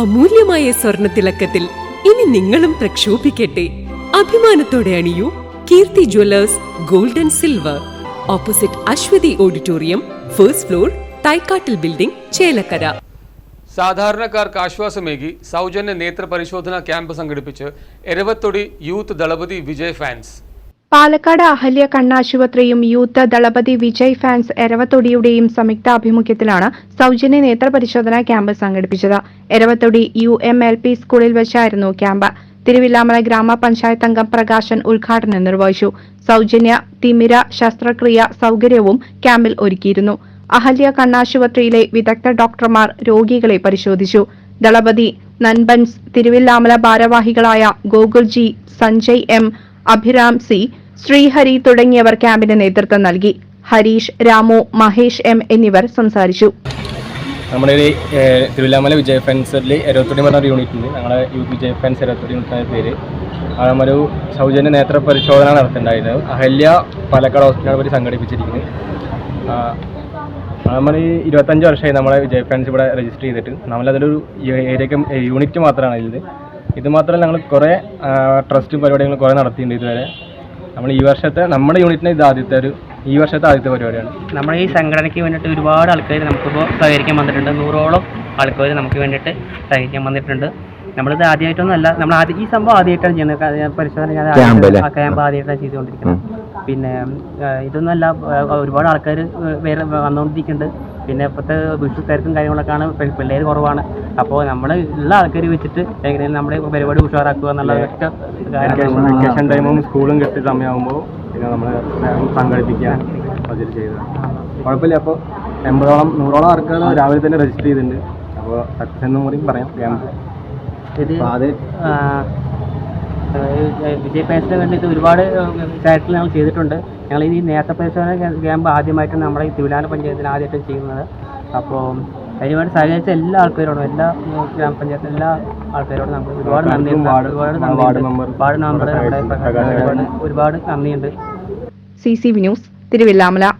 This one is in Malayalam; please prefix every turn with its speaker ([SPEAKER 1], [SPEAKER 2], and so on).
[SPEAKER 1] അമൂല്യമായ സ്വർണ തിളക്കത്തിൽ ഇനി നിങ്ങളും പ്രക്ഷോഭിക്കട്ടെ. അഭിമാനത്തോടെ അണിയൂ Keerthi jewellers gold and silver. Opposite Aswathi auditorium first floor Thaikattil building Chelakkara.
[SPEAKER 2] സാധാരണക്കാർക്ക് ആശ്വാസമേകി സൗജന്യ നേത്ര പരിശോധനാ ക്യാമ്പ് സംഘടിപ്പിച്ച് എരവത്തൊടി യൂത്ത് ദളപതി വിജയ് ഫാൻസ്.
[SPEAKER 3] പാലക്കാട് അഹല്യ കണ്ണാശുപത്രിയും യൂത്ത് ദളപതി വിജയ് ഫാൻസ് എരവത്തൊടിയുടെയും സംയുക്താഭിമുഖ്യത്തിലാണ് സൗജന്യ നേത്ര പരിശോധനാ ക്യാമ്പ് സംഘടിപ്പിച്ചത്. Eravathodi U M L P സ്കൂളിൽ വെച്ചായിരുന്നു ക്യാമ്പ്. തിരുവില്ലാമല ഗ്രാമപഞ്ചായത്ത് അംഗം പ്രകാശൻ ഉദ്ഘാടനം നിർവഹിച്ചു. സൗജന്യ തിമിര ശസ്ത്രക്രിയ സൗകര്യവും ക്യാമ്പിൽ ഒരുക്കിയിരുന്നു. അഹല്യ കണ്ണാശുപത്രിയിലെ വിദഗ്ധ ഡോക്ടർമാർ രോഗികളെ പരിശോധിച്ചു. ദളപതി നൻബൻസ് തിരുവില്ലാമല ഭാരവാഹികളായ ഗോകുൽജി സഞ്ജയ് എം അഭിരാം സി ശ്രീഹരി തുടങ്ങിയവർ ക്യാമ്പിന് നേതൃത്വം നൽകി. ഹരീഷ് രാമു മഹേഷ് എം എന്നിവർ സംസാരിച്ചു.
[SPEAKER 4] നമ്മുടെ ഒരു തിരുവില്ലാമല വിജയ ഫെൻസറിൽ എരവത്തൊടി പറഞ്ഞ ഒരു യൂണിറ്റ് ഉണ്ട്. ഞങ്ങളുടെ വിജയ ഫെൻസ് യൂണിറ്റ് എന്ന പേര്. നമ്മളൊരു സൗജന്യ നേത്ര പരിശോധന നടത്തിണ്ടായിരുന്നത് അഹല്യ പാലക്കാട് ഹോസ്പിറ്റലിനെ പറ്റി സംഘടിപ്പിച്ചിരിക്കുന്നത് നമ്മൾ ഈ ഇരുപത്തഞ്ച് വർഷമായി നമ്മളെ വിജയ ഫെൻസ് ഇവിടെ രജിസ്റ്റർ ചെയ്തിട്ട്. നമ്മളതിലൊരു ഏരിയക്ക് യൂണിറ്റ് മാത്രമാണ് ഇത് മാത്രമല്ല ഞങ്ങൾ കുറേ ട്രസ്റ്റും പരിപാടികളും കുറേ നടത്തിയിട്ടുണ്ട് ഇതുവരെ. നമ്മൾ ഈ വർഷത്തെ നമ്മുടെ യൂണിറ്റിന് ഇത് ആദ്യത്തെ ഒരു ഈ വർഷത്തെ ആദ്യത്തെ പരിപാടിയാണ്.
[SPEAKER 5] നമ്മൾ ഈ സംഘടനയ്ക്ക് വേണ്ടിയിട്ട് ഒരുപാട് ആൾക്കാർ നമുക്കിപ്പോൾ സഹകരിക്കാൻ വന്നിട്ടുണ്ട്. നൂറോളം ആൾക്കാർ നമുക്ക് വേണ്ടിയിട്ട് സഹകരിക്കാൻ വന്നിട്ടുണ്ട്. നമ്മളിത് ആദ്യമായിട്ടൊന്നുമല്ല. നമ്മൾ ആദ്യം ഈ സംഭവം ആദ്യമായിട്ടാണ് ചെയ്യുന്നത്. പരിശോധന ഞാൻ ക്യാമ്പ് ആദ്യമായിട്ടാണ് ചെയ്തുകൊണ്ടിരിക്കുന്നത്. പിന്നെ ഇതൊന്നുമല്ല ഇതൊന്നല്ല ഒരുപാട് ആൾക്കാർ വേറെ വന്നുകൊണ്ടിരിക്കുന്നുണ്ട് പിന്നെ ഇപ്പോഴത്തെ വിഷു തിരക്കും കാര്യങ്ങളൊക്കെയാണ് പിള്ളേർ കുറവാണ്. അപ്പോൾ നമ്മൾ ഉള്ള ആൾക്കാർ വെച്ചിട്ട് എങ്ങനെയും നമ്മുടെ പരിപാടി ഉഷാറാക്കുക എന്നുള്ള ഒറ്റ കാര്യം
[SPEAKER 4] വെക്കേഷൻ ടൈമും സ്കൂളും കിട്ടിയ സമയമാകുമ്പോൾ പിന്നെ നമ്മൾ സംഘടിപ്പിക്കാൻ അതിൽ കുഴപ്പമില്ല. അപ്പോൾ എൺപതോളം നൂറോളം ആൾക്കാർ രാവിലെ തന്നെ രജിസ്റ്റർ ചെയ്തിട്ടുണ്ട്. അപ്പോൾ സക്സസ് എന്നും കൂടി പറയാം. ക്യാമ്പ്
[SPEAKER 5] ഇത് വിജയ് വേണ്ടിയിട്ട് ഒരുപാട് ചാരിറ്റികൾ ഞങ്ങൾ ചെയ്തിട്ടുണ്ട്. ഞങ്ങൾ ഈ നേരത്തെ പരിശോധന ക്യാ- ക്യാമ്പ് ആദ്യമായിട്ടാണ് നമ്മുടെ ഈ തിരുവിലാന പഞ്ചായത്തിന് ആദ്യമായിട്ട് ചെയ്യുന്നത്. അപ്പോൾ അതിനുവേണ്ടി സഹകരിച്ച എല്ലാ ആൾക്കാരോടും എല്ലാ ഉം, ഗ്രാമപഞ്ചായത്തിലെ എല്ലാ ആൾക്കാരോടും നമുക്ക് ഒരുപാട് നന്ദിയുണ്ട്.
[SPEAKER 4] വാർഡ്-
[SPEAKER 5] ഒരുപാട്
[SPEAKER 4] മെമ്പർ
[SPEAKER 5] വാർഡ് മെമ്പർ നമ്മുടെ
[SPEAKER 4] പ്രകാശ്
[SPEAKER 5] ഒരുപാട് ഒരുപാട് നന്ദിയുണ്ട്.
[SPEAKER 3] C C V news Thiruvilwamala.